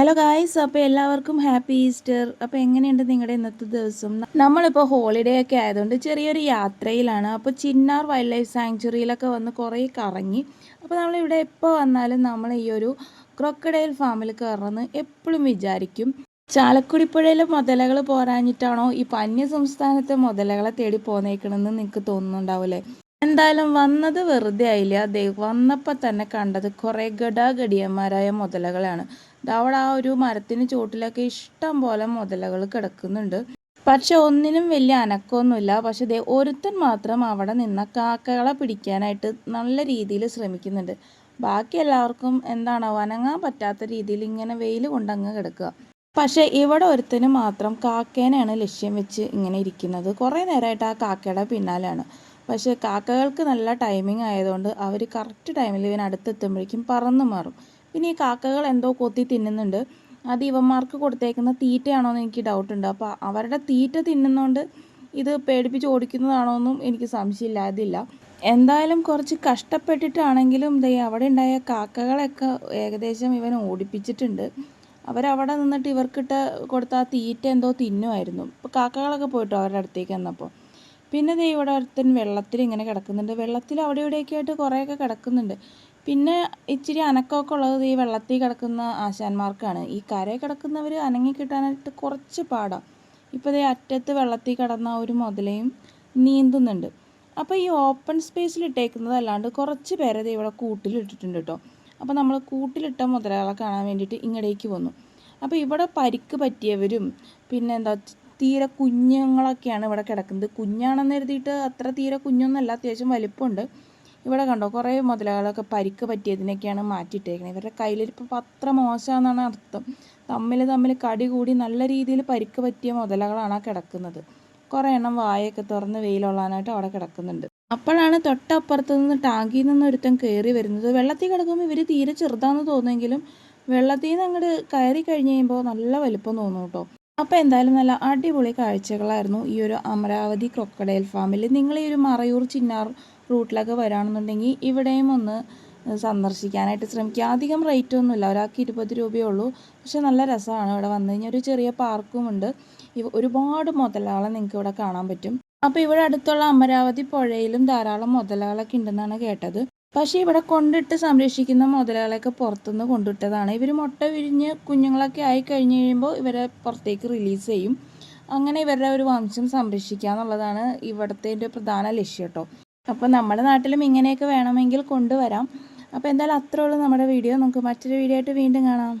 Hello guys അപ്പോൾ എല്ലാവർക്കും happy Easter അപ്പോൾ എങ്ങനെയുണ്ട് നിങ്ങളുടെ ഇന്നത്തെ ദിവസം? നമ്മളിപ്പോൾ ഹോളിഡേ ഒക്കെ ആയതുകൊണ്ട് ചെറിയൊരു യാത്രയിലാണ്. അപ്പോൾ ചിന്നാർ വൈൽഡ് ലൈഫ് സാങ്ച്വറിയിലൊക്കെ വന്ന് കുറേ കറങ്ങി. അപ്പോൾ നമ്മളിവിടെ എപ്പോൾ വന്നാലും നമ്മൾ ഈ ഒരു ക്രൊക്കഡൈൽ ഫാമിൽ കയറണമെന്ന് എപ്പോഴും വിചാരിക്കും. ചാലക്കുടി പുഴയിലെ മുതലകൾ പോരാഞ്ഞിട്ടാണോ ഈ പന്യ സംസ്ഥാനത്തെ മുതലകളെ തേടി പോന്നേക്കണമെന്ന് നിങ്ങൾക്ക് തോന്നുന്നുണ്ടാവില്ലേ? എന്തായാലും വന്നത് വെറുതെ ആയില്ല. ദേ വന്നപ്പോൾ തന്നെ കണ്ടത് കുറേ ഗടാഗടിയന്മാരായ മുതലകളാണ്. അവിടെ ആ ഒരു മരത്തിന് ചുവട്ടിലൊക്കെ ഇഷ്ടം പോലെ മുതലകൾ കിടക്കുന്നുണ്ട്. പക്ഷെ ഒന്നിനും വലിയ അനക്കമൊന്നുമില്ല. പക്ഷെ ദേ ഒരുത്തൻ മാത്രം അവിടെ നിന്ന കാക്കകളെ പിടിക്കാനായിട്ട് നല്ല രീതിയിൽ ശ്രമിക്കുന്നുണ്ട്. ബാക്കി എല്ലാവർക്കും എന്താണോ വനങ്ങാൻ പറ്റാത്ത രീതിയിൽ ഇങ്ങനെ വെയിൽ കൊണ്ടങ്ങ് കിടക്കുക. പക്ഷേ ഇവിടെ ഒരുത്തന് മാത്രം കാക്കേനെയാണ് ലക്ഷ്യം വെച്ച് ഇങ്ങനെ ഇരിക്കുന്നത്. കുറേ നേരമായിട്ട് ആ കാക്കയുടെ പിന്നാലെയാണ് പക്ഷേ കാക്കകൾക്ക് നല്ല ടൈമിംഗ് ആയതുകൊണ്ട് അവർ കറക്റ്റ് ടൈമിൽ ഇവൻ അടുത്തെത്തുമ്പോഴേക്കും പറന്നു മാറും. പിന്നെ ഈ കാക്കകൾ എന്തോ കൊത്തി തിന്നുന്നുണ്ട്. അത് ഇവന്മാർക്ക് കൊടുത്തേക്കുന്ന തീറ്റയാണോ എന്ന് എനിക്ക് ഡൗട്ട് ഉണ്ട്. അപ്പോൾ അവരുടെ തീറ്റ തിന്നുന്നതുകൊണ്ട് ഇത് പേടിപ്പിച്ച് ഓടിക്കുന്നതാണോ എന്നും എനിക്ക് സംശയമില്ലാതില്ല. എന്തായാലും കുറച്ച് കഷ്ടപ്പെട്ടിട്ടാണെങ്കിലും ദേ അവിടെ ഉണ്ടായ കാക്കകളൊക്കെ ഏകദേശം ഇവൻ ഓടിപ്പിച്ചിട്ടുണ്ട്. അവരവിടെ നിന്നിട്ട് ഇവർക്കിട്ട് കൊടുത്ത തീറ്റ എന്തോ തിന്നുമായിരുന്നു. ഇപ്പോൾ കാക്കകളൊക്കെ പോയിട്ടോ അവരുടെ അടുത്തേക്ക് വന്നപ്പോൾ? പിന്നെ ദേ ഇവിടെ ഒരുത്തൻ വെള്ളത്തിൽ ഇങ്ങനെ കിടക്കുന്നുണ്ട്. വെള്ളത്തിൽ അവിടെ ഇവിടെയൊക്കെ ആയിട്ട് കുറേയൊക്കെ കിടക്കുന്നുണ്ട്. പിന്നെ ഇച്ചിരി അനക്കമൊക്കെ ഉള്ളത് ഈ വെള്ളത്തിൽ കിടക്കുന്ന ആശാന്മാർക്കാണ്. ഈ കരയിൽ കിടക്കുന്നവർ അനങ്ങി കിട്ടാനായിട്ട് കുറച്ച് പാടാണ് ഇപ്പോൾ ദേ അറ്റത്ത് വെള്ളത്തിൽ കിടന്ന ഒരു മുതലയും നീന്തുന്നുണ്ട്. അപ്പോൾ ഈ ഓപ്പൺ സ്പേസിൽ ഇട്ടേക്കുന്നത് അല്ലാണ്ട് കുറച്ച് പേരെ ഇവിടെ കൂട്ടിലിട്ടിട്ടുണ്ട് കേട്ടോ. അപ്പോൾ നമ്മൾ കൂട്ടിലിട്ട മുതലകളെ കാണാൻ വേണ്ടിയിട്ട് ഇങ്ങടേക്ക് വന്നു. അപ്പോൾ ഇവിടെ പരിക്ക് പറ്റിയവരും പിന്നെ എന്താ തീരെ കുഞ്ഞുങ്ങളൊക്കെയാണ് ഇവിടെ കിടക്കുന്നത്. കുഞ്ഞാണെന്ന് എഴുതിയിട്ട് അത്ര തീരെ കുഞ്ഞൊന്നല്ല അത്യാവശ്യം വലിപ്പമുണ്ട്. ഇവിടെ കണ്ടോ കുറേ മുതലകളൊക്കെ പരിക്ക് പറ്റിയതിനൊക്കെയാണ് മാറ്റിയിട്ടേക്കുന്നത്. ഇവരുടെ കയ്യിലിരിപ്പ് അത്ര മോശമാണെന്നാണ് അർത്ഥം. തമ്മിൽ തമ്മിൽ കടി കൂടി നല്ല രീതിയിൽ പരിക്ക് പറ്റിയ മുതലകളാണ് ആ കിടക്കുന്നത്. കുറേ എണ്ണം വായൊക്കെ തുറന്ന് വെയിലുള്ളാനായിട്ട് അവിടെ കിടക്കുന്നുണ്ട്. അപ്പോഴാണ് തൊട്ടപ്പുറത്ത് നിന്ന് ടാങ്കിൽ നിന്ന് ഒരുത്തൻ കയറി വരുന്നത്. വെള്ളത്തിൽ കിടക്കുമ്പോൾ ഇവർ തീരെ ചെറുതാണെന്ന് തോന്നുമെങ്കിലും വെള്ളത്തിൽ നിന്ന് അങ്ങോട്ട് കയറി കഴിഞ്ഞ് കഴിയുമ്പോൾ നല്ല വലിപ്പം തോന്നും കേട്ടോ. അപ്പോൾ എന്തായാലും നല്ല അടിപൊളി കാഴ്ചകളായിരുന്നു ഈ ഒരു അമരാവതി ക്രൊക്കഡൈൽ ഫാമിൽ നിങ്ങൾ ഈ ഒരു മറയൂർ ചിന്നാർ റൂട്ടിലൊക്കെ വരാണെന്നുണ്ടെങ്കിൽ ഇവിടെയും ഒന്ന് സന്ദർശിക്കാനായിട്ട് ശ്രമിക്കുക. അധികം റേറ്റ് ഒന്നുമില്ല ഒരാൾക്ക് ഇരുപത് രൂപയേ ഉള്ളൂ. പക്ഷെ നല്ല രസമാണ് ഇവിടെ വന്നു കഴിഞ്ഞാൽ. ഒരു ചെറിയ പാർക്കും ഉണ്ട്. ഒരുപാട് മുതലാളെ നിങ്ങൾക്ക് ഇവിടെ കാണാൻ പറ്റും. അപ്പോൾ ഇവിടെ അടുത്തുള്ള അമരാവതി പുഴയിലും ധാരാളം മുതലകളൊക്കെ ഉണ്ടെന്നാണ് കേട്ടത്. പക്ഷേ ഇവിടെ കൊണ്ടിട്ട് സംരക്ഷിക്കുന്ന മുതലകളെയൊക്കെ പുറത്തുനിന്ന് കൊണ്ടിട്ടതാണ് ഇവർ മുട്ട വിരിഞ്ഞ് കുഞ്ഞുങ്ങളൊക്കെ ആയി കഴിഞ്ഞ് കഴിയുമ്പോൾ ഇവരെ പുറത്തേക്ക് റിലീസ് ചെയ്യും. അങ്ങനെ ഇവരുടെ ഒരു വംശം സംരക്ഷിക്കുക എന്നുള്ളതാണ് ഇവിടുത്തെ ഒരു പ്രധാന ലക്ഷ്യം കേട്ടോ. അപ്പോൾ നമ്മുടെ നാട്ടിലും ഇങ്ങനെയൊക്കെ വേണമെങ്കിൽ കൊണ്ടുവരാം. അപ്പോൾ എന്തായാലും അത്രയുള്ളൂ നമ്മുടെ വീഡിയോ നമുക്ക് മറ്റൊരു വീഡിയോ ആയിട്ട് വീണ്ടും കാണാം.